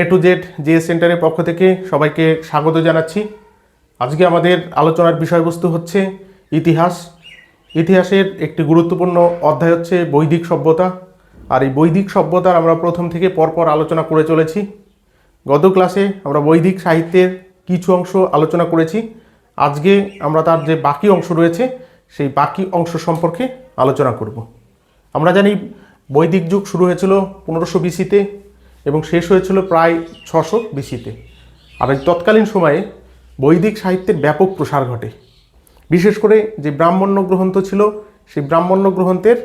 A to Z GS সেন্টারের পক্ষ থেকে সবাইকে স্বাগত জানাচ্ছি। আজকে আমাদের আলোচনার বিষয়বস্তু হচ্ছে ইতিহাস। ইতিহাসের একটি গুরুত্বপূর্ণ অধ্যায় হচ্ছে বৈদিক সভ্যতা। আর এই বৈদিক সভ্যতার আমরা প্রথম থেকে পরপর আলোচনা করে চলেছি। গত ক্লাসে আমরা বৈদিক সাহিত্যের কিছু অংশ আলোচনা করেছি। আজকে আমরা তার যে বাকি অংশ রয়েছে, সেই বাকি অংশ সম্পর্কে আলোচনা করব। আমরা জানি বৈদিক যুগ শুরু হয়েছিল পনেরোশো বিসিতে এবং শেষ হয়েছিল প্রায় ছশো বিসিতে। আর এই তৎকালীন সময়ে বৈদিক সাহিত্যের ব্যাপক প্রসার ঘটে। বিশেষ করে যে ব্রাহ্মণ্য গ্রন্থ ছিল, সেই ব্রাহ্মণ্য গ্রন্থের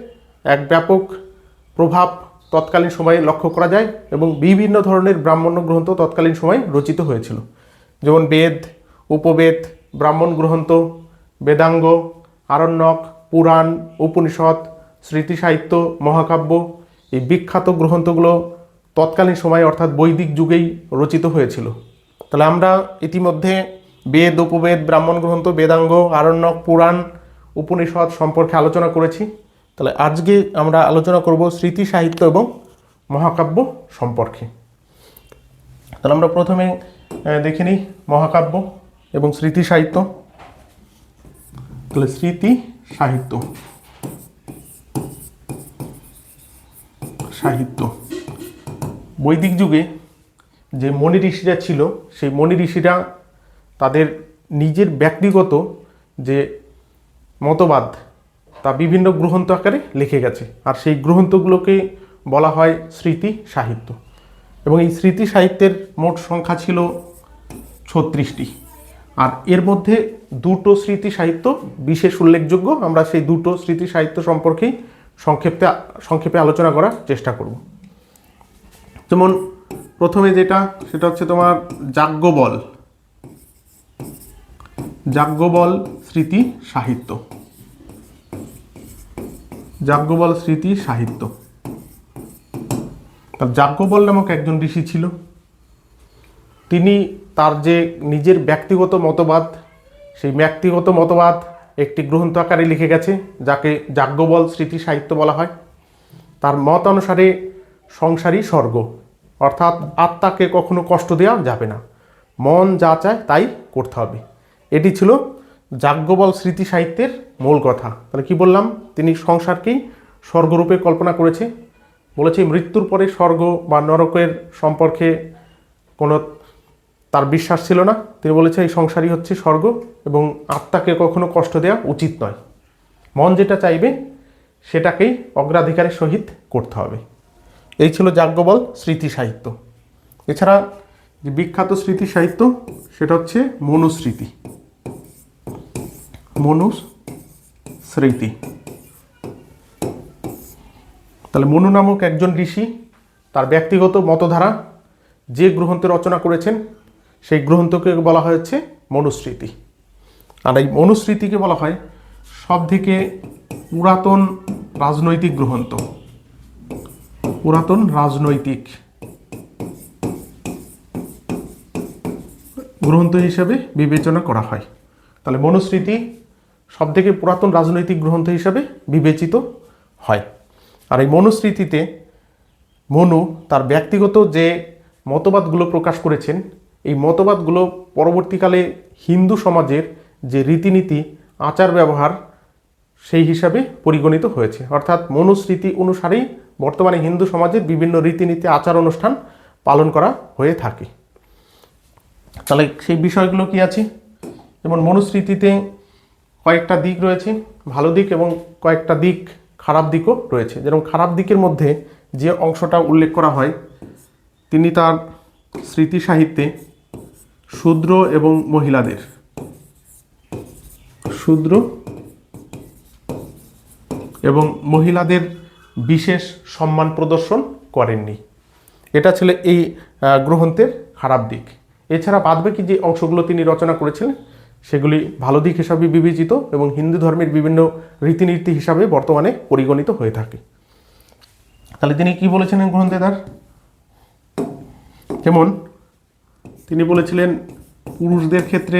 এক ব্যাপক প্রভাব তৎকালীন সময়ে লক্ষ্য করা যায় এবং বিভিন্ন ধরনের ব্রাহ্মণ্য গ্রন্থ তৎকালীন সময়ে রচিত হয়েছিল। যেমন বেদ, উপবেদ, ব্রাহ্মণ গ্রন্থ, বেদাঙ্গ, আরণ্যক, পুরাণ, উপনিষদ স্মৃতি সাহিত্য মহাকাব্য এই বিখ্যাত গ্রন্থগুলো তৎকালীন সময়ে অর্থাৎ বৈদিক যুগেই রচিত হয়েছিল। তাহলে আমরা ইতিমধ্যে বেদ, উপবেদ, ব্রাহ্মণ গ্রন্থ, বেদাঙ্গ, আরণ্যক, পুরাণ, উপনিষদ সম্পর্কে আলোচনা করেছি। তাহলে আজকে আমরা আলোচনা করব স্মৃতি সাহিত্য এবং মহাকাব্য সম্পর্কে। তাহলে আমরা প্রথমে দেখে নিই মহাকাব্য এবং স্মৃতি সাহিত্য। তাহলে স্মৃতি সাহিত্য। সাহিত্য। বৈদিক যুগে যে মনি ঋষিরা ছিল, সেই মনি ঋষিরা তাদের নিজের ব্যক্তিগত যে মতবাদ তা বিভিন্ন গ্রন্থ আকারে লিখে গেছে। আর সেই গ্রন্থগুলোকে বলা হয় স্মৃতি সাহিত্য। এবং এই স্মৃতি সাহিত্যের মোট সংখ্যা ছিল ছত্রিশটি। আর এর মধ্যে দুটো স্মৃতি সাহিত্য বিশেষ উল্লেখযোগ্য। আমরা সেই দুটো স্মৃতি সাহিত্য সম্পর্কেই সংক্ষেপে সংক্ষেপে আলোচনা করার চেষ্টা করব। যেমন প্রথমে যেটা, সেটা হচ্ছে তোমার যাজ্ঞবল। যাজ্ঞবল স্মৃতি সাহিত্য। যাজ্ঞবল স্মৃতি সাহিত্য। তার যাজ্ঞবল নামক একজন ঋষি ছিল। তিনি তার যে নিজের ব্যক্তিগত মতবাদ, সেই ব্যক্তিগত মতবাদ একটি গ্রন্থ আকারে লিখে গেছে, যাকে যাজ্ঞবল স্মৃতি সাহিত্য বলা হয়। তার মত অনুসারে সংসারী স্বর্গ। অর্থাৎ আত্মাকে কখনো কষ্ট দেওয়া যাবে না। মন যা চায় তাই করতে হবে। এটি ছিল যাজ্ঞবল স্মৃতি সাহিত্যের মূল কথা। তাহলে কি বললাম? তিনি সংসারকেই স্বর্গরূপে কল্পনা করেছে। বলেছে, মৃত্যুর পরে স্বর্গ বা নরকের সম্পর্কে কোনো তার বিশ্বাস ছিল না। তিনি বলেছে, এই সংসারই হচ্ছে স্বর্গ এবং আত্মাকে কখনো কষ্ট দেওয়া উচিত নয়। মন যেটা চাইবে, সেটাকেই অগ্রাধিকারের সহিত করতে হবে। এই ছিল যাজ্ঞবল স্মৃতি সাহিত্য। এছাড়া যে বিখ্যাত স্মৃতি সাহিত্য, সেটা হচ্ছে মনুস্মৃতি। মনুস্মৃতি। তাহলে মনু নামক একজন ঋষি, তার ব্যক্তিগত মতধারা, যে গ্রন্থে রচনা করেছেন, সেই গ্রন্থকে বলা হয়েছে মনুস্মৃতি। আর এই মনুস্মৃতিকে বলা হয় সব থেকে পুরাতন রাজনৈতিক গ্রন্থ। পুরাতন রাজনৈতিক গ্রন্থ হিসাবে বিবেচনা করা হয়। তাহলে মনুস্মৃতি সব থেকে পুরাতন রাজনৈতিক গ্রন্থ হিসাবে বিবেচিত হয়। আর এই মনুস্মৃতিতে মনু তার ব্যক্তিগত যে মতবাদগুলো প্রকাশ করেছেন, এই মতবাদগুলো পরবর্তীকালে হিন্দু সমাজের যে রীতিনীতি আচার ব্যবহার সেই হিসাবে পরিগণিত হয়েছে। অর্থাৎ মনুস্মৃতি অনুসারেই বর্তমানে হিন্দু সমাজের বিভিন্ন রীতিনীতি, আচার অনুষ্ঠান পালন করা হয়ে থাকে। তাহলে সেই বিষয়গুলো কি আছে? যেমন মনুস্মৃতিতে কয়েকটা দিক রয়েছে, ভালো দিক এবং কয়েকটা দিক খারাপ দিকও রয়েছে। যেরকম খারাপ দিকের মধ্যে যে অংশটা উল্লেখ করা হয়, তিনি তার স্মৃতি সাহিত্যে শূদ্র এবং মহিলাদের, শূদ্র এবং মহিলাদের বিশেষ সম্মান প্রদর্শন করেননি। এটা ছিল এই গ্রন্থের খারাপ দিক। এছাড়া বাদবাকি যে অংশগুলো তিনি রচনা করেছিলেন, সেগুলি ভালো দিক হিসাবে বিবেচিত এবং হিন্দু ধর্মের বিভিন্ন রীতিনীতি হিসাবে বর্তমানে পরিগণিত হয়ে থাকে। তাহলে তিনি কি বলেছিলেন গ্রন্থে তার? যেমন, তিনি বলেছিলেন, পুরুষদের ক্ষেত্রে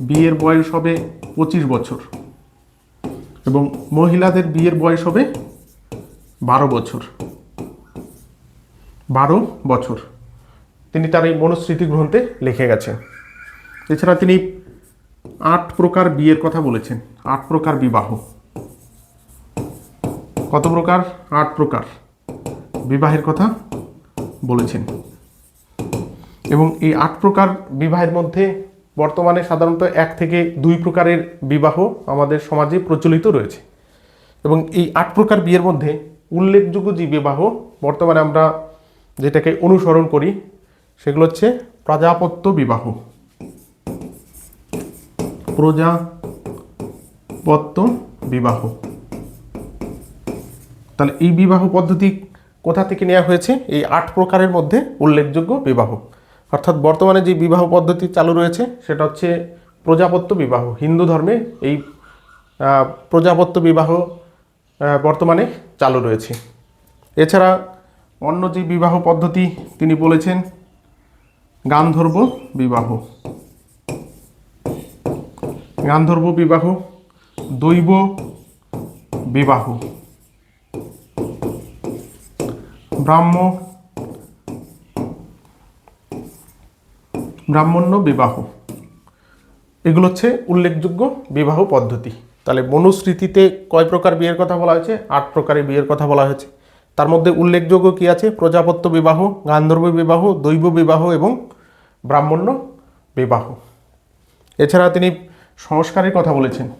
বিয়ের বয়স হবে পঁচিশ বছর এবং মহিলাদের বিয়ের বয়স হবে বারো বছর। বারো বছর। তিনি তার এই মনুস্মৃতি গ্রন্থে লিখে গেছেন। এছাড়া তিনি আট প্রকার বিয়ের কথা বলেছেন। আট প্রকার বিবাহ। কত প্রকার? আট প্রকার বিবাহের কথা বলেছেন। এবং এই আট প্রকার বিবাহের মধ্যে বর্তমানে সাধারণত এক থেকে দুই প্রকারের বিবাহ আমাদের সমাজে প্রচলিত রয়েছে। এবং এই আট প্রকার বিয়ের মধ্যে উল্লেখযোগ্য যে বিবাহ বর্তমানে আমরা যেটাকে অনুসরণ করি, সেগুলো হচ্ছে প্রজাপত্য বিবাহ। প্রজাপত্য বিবাহ। তাহলে এই বিবাহ পদ্ধতি কোথা থেকে নেওয়া হয়েছে? এই আট প্রকারের মধ্যে উল্লেখযোগ্য বিবাহ। অর্থাৎ বর্তমানে যে বিবাহ পদ্ধতি চালু রয়েছে, সেটা হচ্ছে প্রজাপত্য বিবাহ। হিন্দু ধর্মে এই প্রজাপত্য বিবাহ বর্তমানে চালু রয়েছে। এছাড়া অন্য যে বিবাহ পদ্ধতি তিনি বলেছেন, গান্ধর্ব বিবাহ। গান্ধর্ব বিবাহ, দৈব বিবাহ। ব্রাহ্ম, ব্রাহ্মণ্য বিবাহ। এগুলো হচ্ছে উল্লেখযোগ্য বিবাহ পদ্ধতি। তাহলে মনুস্মৃতিতে কয় প্রকার বিয়ের কথা বলা হয়েছে? আট প্রকারের বিয়ের কথা বলা হয়েছে। তার মধ্যে উল্লেখযোগ্য কি আছে? প্রজাপত্য বিবাহ, গান্ধর্ব বিবাহ, দৈব বিবাহ এবং ব্রাহ্মণ্য বিবাহ। এছাড়া তিনি সংস্কারের কথা বলেছেন।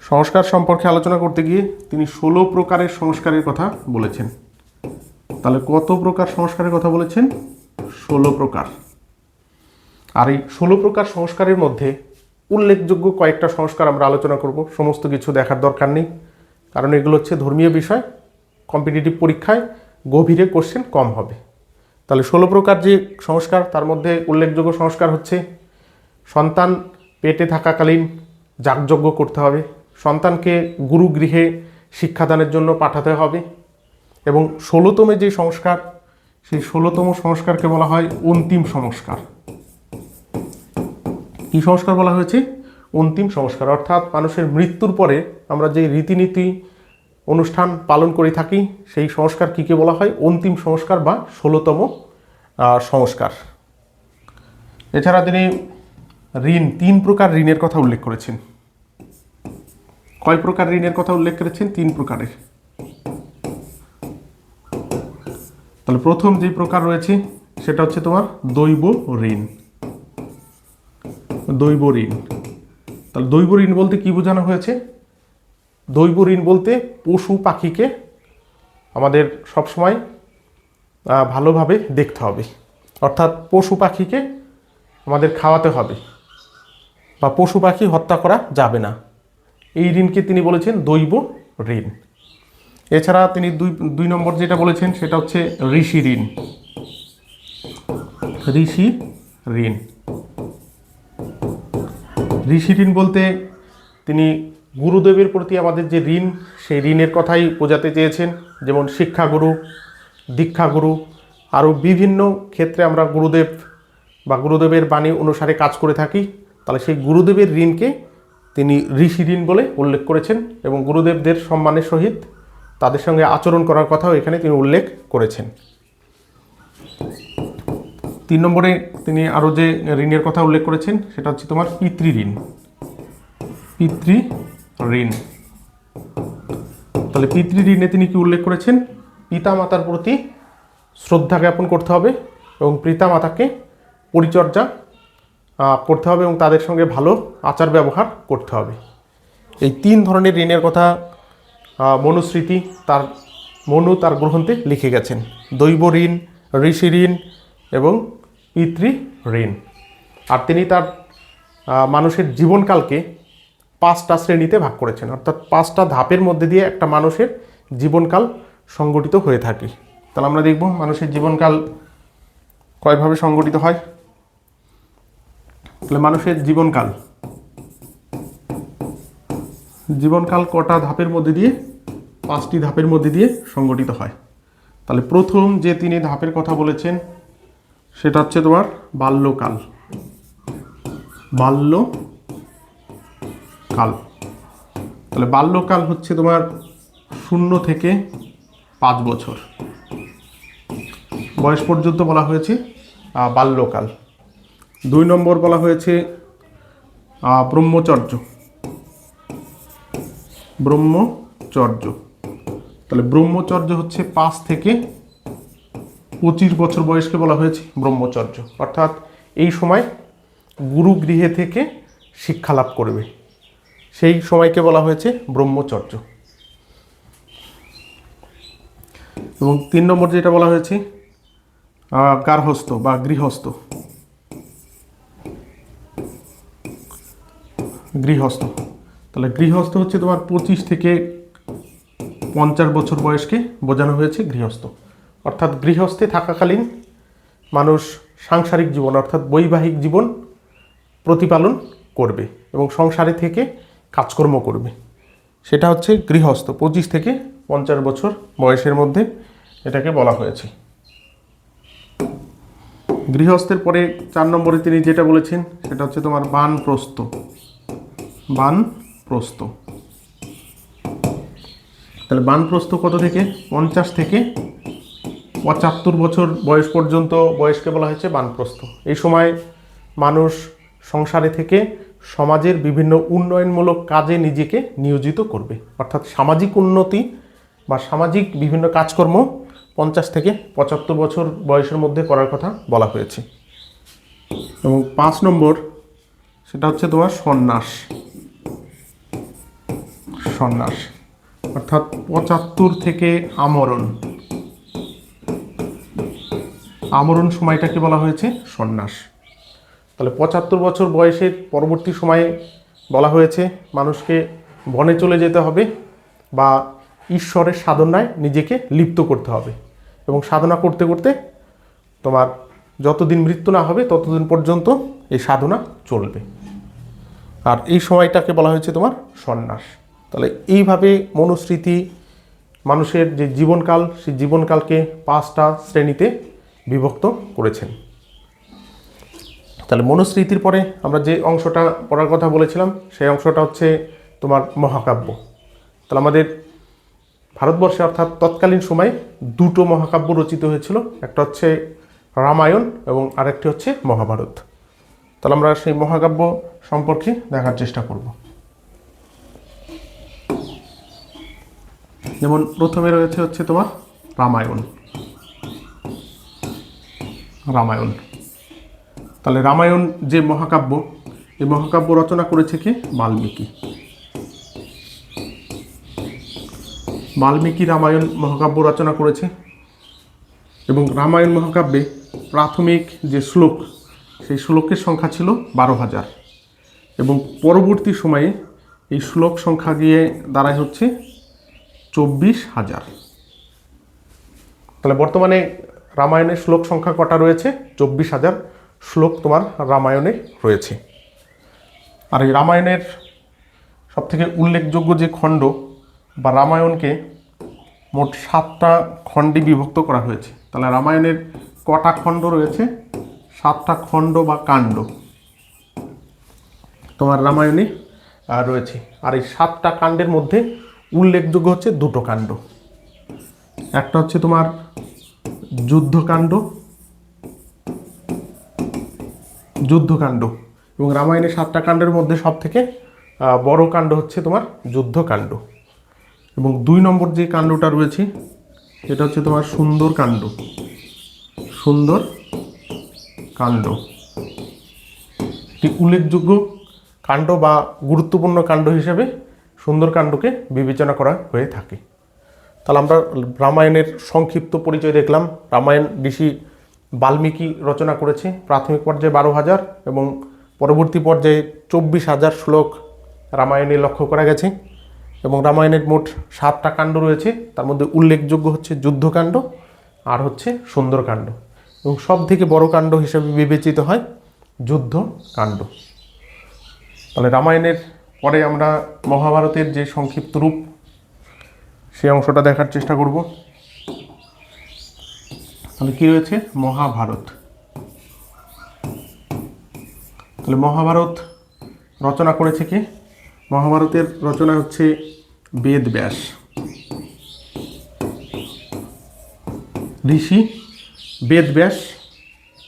সংস্কার সম্পর্কে আলোচনা করতে গিয়ে তিনি ষোলো প্রকারের সংস্কারের কথা বলেছেন। তাহলে কত প্রকার সংস্কারের কথা বলেছেন? ষোলো প্রকার। আর এই ষোলো প্রকার সংস্কারের মধ্যে উল্লেখযোগ্য কয়েকটা সংস্কার আমরা আলোচনা করব। সমস্ত কিছু দেখার দরকার নেই। কারণ এগুলো হচ্ছে ধর্মীয় বিষয় কম্পিটিটিভ পরীক্ষায় গভীরে কোশ্চেন কম হবে। তাহলে ষোলো প্রকার যে সংস্কার, তার মধ্যে উল্লেখযোগ্য সংস্কার হচ্ছে, সন্তান পেটে থাকাকালীন যাগযজ্ঞ করতে হবে, সন্তানকে গুরুগৃহে শিক্ষাদানের জন্য পাঠাতে হবে এবং ষোলোতমে যে সংস্কার, সেই ষোলোতম সংস্কারকে বলা হয় অন্তিম সংস্কার। কি সংস্কার বলা হয়েছে? অন্তিম সংস্কার। অর্থাৎ মানুষের মৃত্যুর পরে আমরা যে রীতিনীতি, অনুষ্ঠান পালন করে থাকি, সেই সংস্কার কী কী বলা হয়? অন্তিম সংস্কার বা ষোলোতম সংস্কার। এছাড়া তিনি ঋণ, তিন প্রকার ঋণের কথা উল্লেখ করেছেন। কয় প্রকার ঋণের কথা উল্লেখ করেছেন? তিন প্রকারের। তাহলে প্রথম যে প্রকার রয়েছে, সেটা হচ্ছে তোমার দৈব ঋণ। দৈব ঋণ। তাহলে দৈব ঋণ বলতে কি বোঝানো হয়েছে? দৈব ঋণ বলতে পশু পাখিকে আমাদের সবসময় ভালোভাবে দেখতে হবে। অর্থাৎ পশু পাখিকে আমাদের খাওয়াতে হবে বা পশু পাখি হত্যা করা যাবে না। এই ঋণকে তিনি বলেছেন দৈব ঋণ। এছাড়া তিনি দুই দুই নম্বর যেটা বলেছেন সেটা হচ্ছে ঋষি ঋণ। ঋষি ঋণ। ঋষি ঋণ বলতে তিনি গুরুদেবের প্রতি আমাদের যে ঋণ, সেই ঋণের কথাই বোঝাতে চেয়েছেন, যেমন শিক্ষাগুরু, দীক্ষাগুরু, আরও বিভিন্ন ক্ষেত্রে আমরা গুরুদেব বা গুরুদেবের বাণী অনুসারে কাজ করে থাকি। তাহলে সেই গুরুদেবের ঋণকে তিনি ঋষি ঋণ বলে উল্লেখ করেছেন এবং গুরুদেবদের সম্মানের সহিত তাদের সঙ্গে আচরণ করার কথাও এখানে তিনি উল্লেখ করেছেন। তিন নম্বরে তিনি আরও যে ঋণের কথা উল্লেখ করেছেন, সেটা হচ্ছে তোমার পিতৃ ঋণ। পিতৃ ঋণ। তাহলে পিতৃ ঋণে তিনি কি উল্লেখ করেছেন? পিতা মাতার প্রতি শ্রদ্ধা জ্ঞাপন করতে হবে এবং পিতা মাতাকে পরিচর্যা করতে হবে এবং তাদের সঙ্গে ভালো আচার ব্যবহার করতে হবে। এই তিন ধরনের ঋণের কথা মনুস্মৃতি তার, মনু তার গ্রন্থে লিখে গেছেন। দৈব ঋণ, ঋষি ঋণ এবং পিতৃ ঋণ। আর তিনি তার মানুষের জীবনকালকে পাঁচটা শ্রেণীতে ভাগ করেছেন। অর্থাৎ পাঁচটা ধাপের মধ্যে দিয়ে একটা মানুষের জীবনকাল সংগঠিত হয়ে থাকে। তাহলে আমরা দেখব মানুষের জীবনকাল কয়ভাবে সংগঠিত হয়। তাহলে মানুষের জীবনকাল জীবনকাল কটা ধাপের মধ্যে দিয়ে, পাঁচটি ধাপের মধ্যে দিয়ে সংগঠিত হয়। তাহলে প্রথম যে তিনি ধাপের কথা বলেছেন সেটা হচ্ছে তোমার বাল্যকাল। বাল্য কাল তাহলে বাল্যকাল হচ্ছে তোমার শূন্য থেকে পাঁচ বছর। বয়স পর্যন্ত বলা হয়েছে বাল্যকাল। দুই নম্বর বলা হয়েছে ব্রহ্মচর্য। ব্রহ্মচর্য। তাহলে ব্রহ্মচর্য হচ্ছে পাঁচ থেকে পঁচিশ বছর বয়সকে বলা হয়েছে ব্রহ্মচর্য। অর্থাৎ এই সময় গুরু গৃহে থেকে শিক্ষা লাভ করবে। সেই সময়কে বলা হয়েছে ব্রহ্মচর্য। এবং তিন নম্বর যেটা বলা হয়েছে গার্হস্থ বা গৃহস্থ। গৃহস্থ। তাহলে গৃহস্থ হচ্ছে তোমার পঁচিশ থেকে পঞ্চাশ বছর বয়সকে বোঝানো হয়েছে গৃহস্থ। অর্থাৎ গৃহস্থে থাকাকালীন মানুষ সাংসারিক জীবন, অর্থাৎ বৈবাহিক জীবন প্রতিপালন করবে এবং সংসারে থেকে কাজকর্ম করবে। সেটা হচ্ছে গৃহস্থ। পঁচিশ থেকে পঞ্চাশ বছর বয়সের মধ্যে এটাকে বলা হয়েছে। গৃহস্থের পরে চার নম্বরে তিনি যেটা বলেছেন, সেটা হচ্ছে তোমার বান প্রস্ত বান প্রস্ত তাহলে বানপ্রস্থ কত থেকে? পঞ্চাশ থেকে পঁচাত্তর বছর বয়স পর্যন্ত বয়সকে বলা হয়েছে বানপ্রস্থ। এই সময় মানুষ সংসারে থেকে সমাজের বিভিন্ন উন্নয়নমূলক কাজে নিজেকে নিয়োজিত করবে। অর্থাৎ সামাজিক উন্নতি বা সামাজিক বিভিন্ন কাজকর্ম পঞ্চাশ থেকে পঁচাত্তর বছর বয়সের মধ্যে করার কথা বলা হয়েছে। এবং পাঁচ নম্বর, সেটা হচ্ছে তোমার সন্ন্যাস। সন্ন্যাস। অর্থাৎ পঁচাত্তর থেকে আমরণ। আমরণ সময়টাকে বলা হয়েছে সন্ন্যাস। তাহলে পঁচাত্তর বছর বয়সের পরবর্তী সময়ে বলা হয়েছে মানুষকে বনে চলে যেতে হবে বা ঈশ্বরের সাধনায় নিজেকে লিপ্ত করতে হবে এবং সাধনা করতে করতে তোমার যতদিন মৃত্যু না হবে ততদিন পর্যন্ত এই সাধনা চলবে। আর এই সময়টাকে বলা হয়েছে তোমার সন্ন্যাস। তাহলে এইভাবে মনুস্মৃতি মানুষের যে জীবনকাল, সেই জীবনকালকে পাঁচটা শ্রেণীতে বিভক্ত করেছেন। তাহলে মনুস্মৃতির পরে আমরা যে অংশটা পড়ার কথা বলেছিলাম, সেই অংশটা হচ্ছে তোমার মহাকাব্য। তাহলে আমাদের ভারতবর্ষে অর্থাৎ তৎকালীন সময়ে দুটো মহাকাব্য রচিত হয়েছিল, একটা হচ্ছে রামায়ণ এবং আরেকটি হচ্ছে মহাভারত। তাহলে আমরা সেই মহাকাব্য সম্পর্কে দেখার চেষ্টা করব। যেমন প্রথমে রয়েছে হচ্ছে তোমার রামায়ণ। রামায়ণ। তাহলে রামায়ণ যে মহাকাব্য, এই মহাকাব্য রচনা করেছে কে? বাল্মীকি। বাল্মীকি রামায়ণ মহাকাব্য রচনা করেছে এবং রামায়ণ মহাকাব্যে প্রাথমিক যে শ্লোক, সেই শ্লোকের সংখ্যা ছিল বারো হাজার। এবং পরবর্তী সময়ে এই শ্লোক সংখ্যা গিয়ে দাঁড়ায় হচ্ছে চব্বিশ হাজার। তাহলে বর্তমানে রামায়ণের শ্লোক সংখ্যা কটা রয়েছে? চব্বিশ হাজার শ্লোক তোমার রামায়ণে রয়েছে। আর এই রামায়ণের সবথেকে উল্লেখযোগ্য যে খণ্ড বা রামায়ণকে মোট সাতটা খণ্ডে বিভক্ত করা হয়েছে। তাহলে রামায়ণের কটা খণ্ড রয়েছে? সাতটা খণ্ড বা কাণ্ড তোমার রামায়ণে রয়েছে। আর এই সাতটা কাণ্ডের মধ্যে উল্লেখযোগ্য হচ্ছে দুটো কাণ্ড। একটা হচ্ছে তোমার যুদ্ধকাণ্ড। যুদ্ধকাণ্ড। এবং রামায়ণের সাতটা কাণ্ডের মধ্যে সব থেকে বড় কাণ্ড হচ্ছে তোমার যুদ্ধকাণ্ড। এবং দুই নম্বর যে কাণ্ডটা রয়েছে, সেটা হচ্ছে তোমার সুন্দর কাণ্ড। সুন্দর কাণ্ড। একটি উল্লেখযোগ্য কাণ্ড বা গুরুত্বপূর্ণ কাণ্ড হিসেবে সুন্দরকাণ্ডকে বিবেচনা করা হয়ে থাকে। তাহলে আমরা রামায়ণের সংক্ষিপ্ত পরিচয় দেখলাম। রামায়ণ ঋষি বাল্মীকি রচনা করেছে প্রাথমিক পর্যায়ে বারো হাজার এবং পরবর্তী পর্যায়ে চব্বিশ হাজার শ্লোক রামায়ণে লক্ষ্য করা গেছে এবং রামায়ণের মোট সাতটা কাণ্ড রয়েছে। তার মধ্যে উল্লেখযোগ্য হচ্ছে যুদ্ধকাণ্ড আর হচ্ছে সুন্দরকাণ্ড এবং সব থেকে বড় কাণ্ড হিসেবে বিবেচিত হয় যুদ্ধকাণ্ড। তাহলে রামায়ণের পরে আমরা মহাভারতের যে সংক্ষিপ্ত রূপ সেই অংশটা দেখার চেষ্টা করব। তাহলে কি রয়েছে? মহাভারত। তাহলে মহাভারত রচনা করেছে কি? মহাভারতের রচনা হচ্ছে বেদ ব্যাস। ঋষি, বেদ ব্যাস,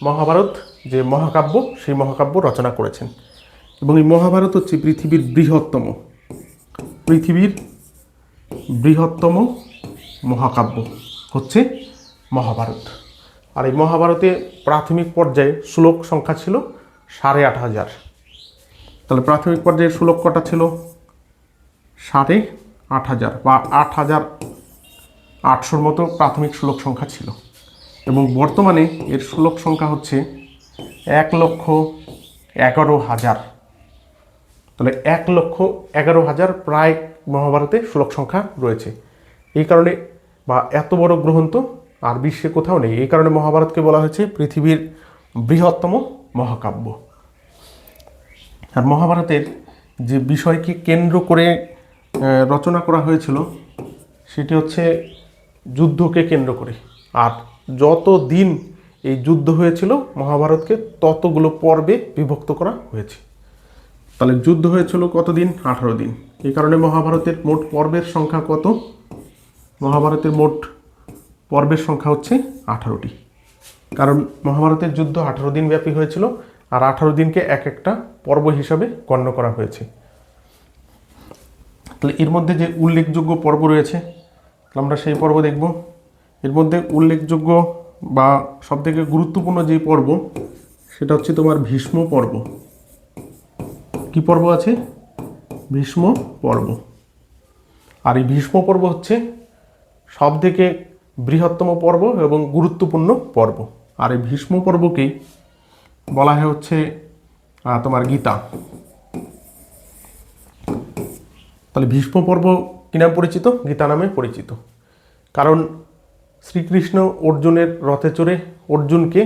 মহাভারত যে মহাকাব্য, সেই মহাকাব্য রচনা করেছেন। এবং এই মহাভারত হচ্ছে পৃথিবীর বৃহত্তম। পৃথিবীর বৃহত্তম মহাকাব্য হচ্ছে মহাভারত। আর এই মহাভারতে প্রাথমিক পর্যায়ে শ্লোক সংখ্যা ছিল সাড়ে আট হাজার। তাহলে প্রাথমিক পর্যায়ে শ্লোক কটা ছিল? সাড়ে আট হাজার বা আট হাজার আটশোর মতো প্রাথমিক শ্লোক সংখ্যা ছিল। এবং বর্তমানে এর শ্লোক সংখ্যা হচ্ছে এক লক্ষ এগারো হাজার। তাহলে এক লক্ষ এগারো হাজার প্রায় মহাভারতে শ্লোক সংখ্যা রয়েছে। এই কারণে বা এত বড় গ্রন্থ আর বিশ্বে কোথাও নেই। এই কারণে মহাভারতকে বলা হয়েছে পৃথিবীর বৃহত্তম মহাকাব্য। আর মহাভারতের যে বিষয়কে কেন্দ্র করে রচনা করা হয়েছিল, সেটি হচ্ছে যুদ্ধকে কেন্দ্র করে। আর যত দিন এই যুদ্ধ হয়েছিল, মহাভারতকে ততগুলো পর্বে বিভক্ত করা হয়েছে। তাহলে যুদ্ধ হয়েছিল কতদিন? আঠারো দিন। এই কারণে মহাভারতের মোট পর্বের সংখ্যা কত? মহাভারতের মোট পর্বের সংখ্যা হচ্ছে আঠারোটি। কারণ মহাভারতের যুদ্ধ আঠারো দিন ব্যাপী হয়েছিল আর আঠারো দিনকে এক একটা পর্ব হিসাবে গণ্য করা হয়েছে। তাহলে এর মধ্যে যে উল্লেখযোগ্য পর্ব রয়েছে আমরা সেই পর্ব দেখব। এর মধ্যে উল্লেখযোগ্য বা সবথেকে গুরুত্বপূর্ণ যে পর্ব, সেটা হচ্ছে তোমার ভীষ্ম পর্ব। কি পর্ব আছে? ভীষ্ম পর্ব। আর এই ভীষ্ম পর্ব হচ্ছে সব থেকে বৃহত্তম পর্ব এবং গুরুত্বপূর্ণ পর্ব। আর এই ভীষ্ম পর্বকেই বলা হয় হচ্ছে তোমার গীতা। তাহলে ভীষ্ম পর্ব কি নামে পরিচিত? গীতা নামে পরিচিত। কারণ শ্রীকৃষ্ণ অর্জুনের রথে চড়ে অর্জুনকে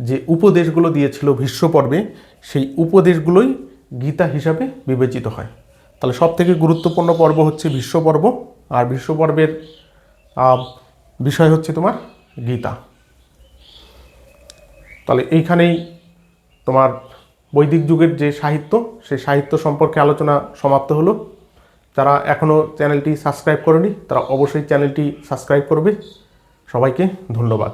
যে উপদেশগুলো দিয়েছিল ভীষ্ম পর্বে, সেই উপদেশগুলোই গীতা হিসাবে বিবেচিত হয়। তাহলে সব থেকে গুরুত্বপূর্ণ পর্ব হচ্ছে বিশ্বপর্ব। আর বিশ্বপর্বের বিষয় হচ্ছে তোমার গীতা। তাহলে এইখানেই তোমার বৈদিক যুগের যে সাহিত্য, সেই সাহিত্য সম্পর্কে আলোচনা সমাপ্ত হলো। যারা এখনও চ্যানেলটি সাবস্ক্রাইব করেনি, তারা অবশ্যই চ্যানেলটি সাবস্ক্রাইব করবে। সবাইকে ধন্যবাদ।